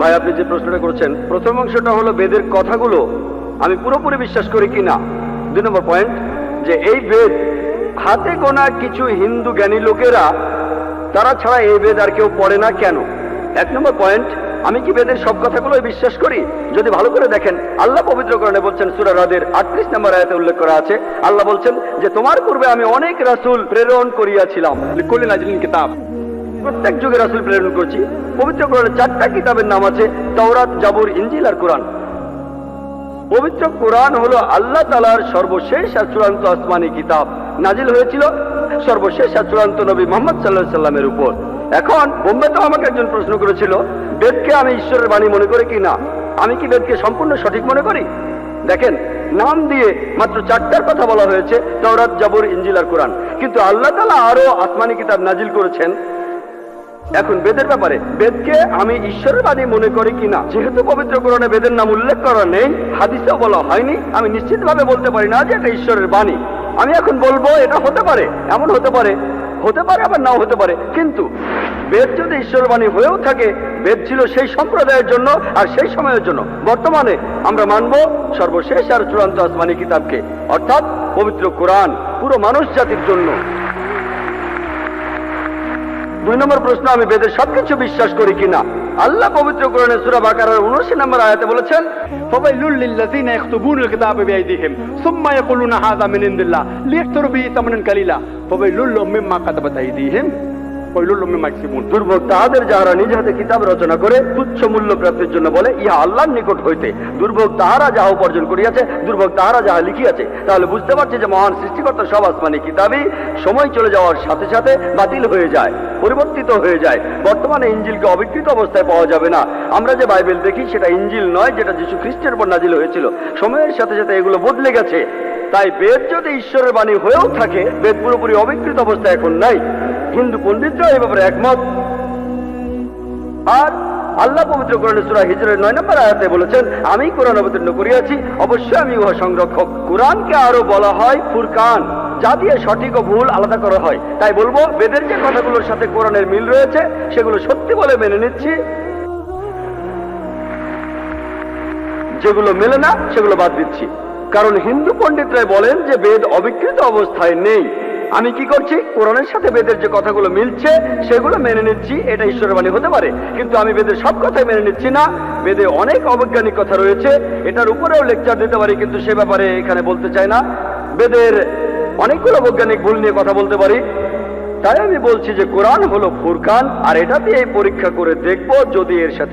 ভাই, আপনি যে প্রশ্নটা করেছেন, প্রথম অংশটা হলো বেদের কথাগুলো আমি পুরোপুরি বিশ্বাস করি কি না। দুই নম্বর পয়েন্ট, যে এই বেদ হাতে গোনা কিছু হিন্দু জ্ঞানী লোকেরা, তারা ছাড়া এই বেদ আর কেউ পড়ে না কেন? এক নম্বর পয়েন্ট, আমি কি বেদের সব কথাগুলোই বিশ্বাস করি? যদি ভালো করে দেখেন, আল্লাহ পবিত্রকরণে বলছেন, সুরা রাদের আটত্রিশ নম্বর আয়াতে উল্লেখ করা আছে, আল্লাহ বলছেন যে, তোমার পূর্বে আমি অনেক রাসূল প্রেরণ করিয়াছিলাম। কিতাব। প্রত্যেক যুগে রাসুল প্রেরণ করছি। পবিত্র কোরআনের চারটা কিতাবের নাম আছে তাওরাত, জাবুর ইঞ্জিল আর কোরআন। পবিত্র কোরআন হলো আল্লাহ তালার সর্বশেষ আর চূড়ান্ত আসমানি কিতাব। নাজিল হয়েছিল সর্বশেষ আর চূড়ান্ত নবী মোহাম্মদ সাল্লাহ সাল্লামের উপর। এখন বোম্বে তো আমাকে একজন প্রশ্ন করেছিল, বেদকে আমি ঈশ্বরের বাণী মনে করি কি না? আমি কি বেদকে সম্পূর্ণ সঠিক মনে করি? দেখেন, নাম দিয়ে মাত্র চারটার কথা বলা হয়েছে, তাওরাত, জাবুর ইঞ্জিল আর কোরআন। কিন্তু আল্লাহ তালা আরও আসমানি কিতাব নাজিল করেছেন এখন বেদের ব্যাপারে, বেদকে আমি ঈশ্বরের বাণী মনে করি কিনা? যেহেতু পবিত্র কোরআনে বেদের নাম উল্লেখ করা নেই, হাদিসেও বলা হয়নি, আমি নিশ্চিতভাবে বলতে পারি না যে এটা ঈশ্বরের বাণী। আমি এখন বলব, এটা হতে পারে, এমন হতে পারে হতে পারে আবার নাও হতে পারে, কিন্তু বেদ যদি ঈশ্বরের বাণী হয়েও থাকে, বেদ ছিল সেই সম্প্রদায়ের জন্য আর সেই সময়ের জন্য। বর্তমানে আমরা মানব সর্বশেষ আর চূড়ান্ত আসমানি কিতাবকে, অর্থাৎ পবিত্র কোরআন, পুরো মানুষ জাতির জন্য। দুই নম্বর প্রশ্ন, আমি বেদের সবকিছু বিশ্বাস করি কিনা? আল্লাহ পবিত্র কোরআনে সূরা বাকারার 79 নম্বর আয়াতে বলেছেন ফাবাইলুল লিল্লাযিনা ইয়াকতুবুনাল কিতাবা বিআইদিহিম, সুম্মা ইয়াকুলুনা হাযা মিন ইনদিল্লাহ লিয়াশতারু বিহি সামানান কালিলা। ফাবাইলুল মিম্মা কাতাবাত আইদিহিম। সময় চলে যাওয়ার সাথে সাথে বাতিল হয়ে যায়, পরিবর্তিত হয়ে যায়। বর্তমানে ইঞ্জিলকে অবিকৃত অবস্থায় পাওয়া যাবে না। আমরা যে বাইবেল দেখি, সেটা ইঞ্জিল নয়, যেটা যীশু খ্রিস্টের পর নাজিল হয়েছিল। সময়ের সাথে সাথে এগুলো বদলে গেছে। তাই বেদ যদি ঈশ্বরের বাণী হয়েও থাকে, বেদ পুরোপুরি অবিকৃত অবস্থায় এখন নাই। হিন্দু পণ্ডিতরা এই ব্যাপারে একমত। আর আল্লাহ পবিত্র কোরআনে সূরা হিজরের নয় নম্বর আয়াতে বলেছেন, আমি কোরআন অবতীর্ণ করিয়াছি, অবশ্যই আমি উহা সংরক্ষক। কোরআনকে আরও বলা হয় ফুরকান, যা দিয়ে সঠিক ও ভুল আলাদা করা হয়। তাই বলব, বেদের যে কথাগুলোর সাথে কোরআনের মিল রয়েছে, সেগুলো সত্যি বলে মেনে নিচ্ছি। যেগুলো মেলে না, সেগুলো বাদ দিচ্ছি। কারণ হিন্দু পণ্ডিতরাই বলেন যে বেদ অবিকৃত অবস্থায় নেই। আমি কি করছি? কোরআনের সাথে বেদের যে কথাগুলো মিলছে, সেগুলো মেনে নিচ্ছি। এটা ঈশ্বরের বাণী হতে পারে। কিন্তু আমি বেদের সব কথাই মেনে নিচ্ছি না। বেদে অনেক অবৈজ্ঞানিক কথা রয়েছে। এটার উপরেও লেকচার দিতে পারি, কিন্তু সে ব্যাপারে এখানে বলতে চাই না। বেদের অনেকগুলো বৈজ্ঞানিক ভুল নিয়ে কথা বলতে পারি। তাই আমি বলছি যে কোরআন হলো ফুরকান, আর এটা দিয়ে পরীক্ষা করে দেখব যদি এর সাথে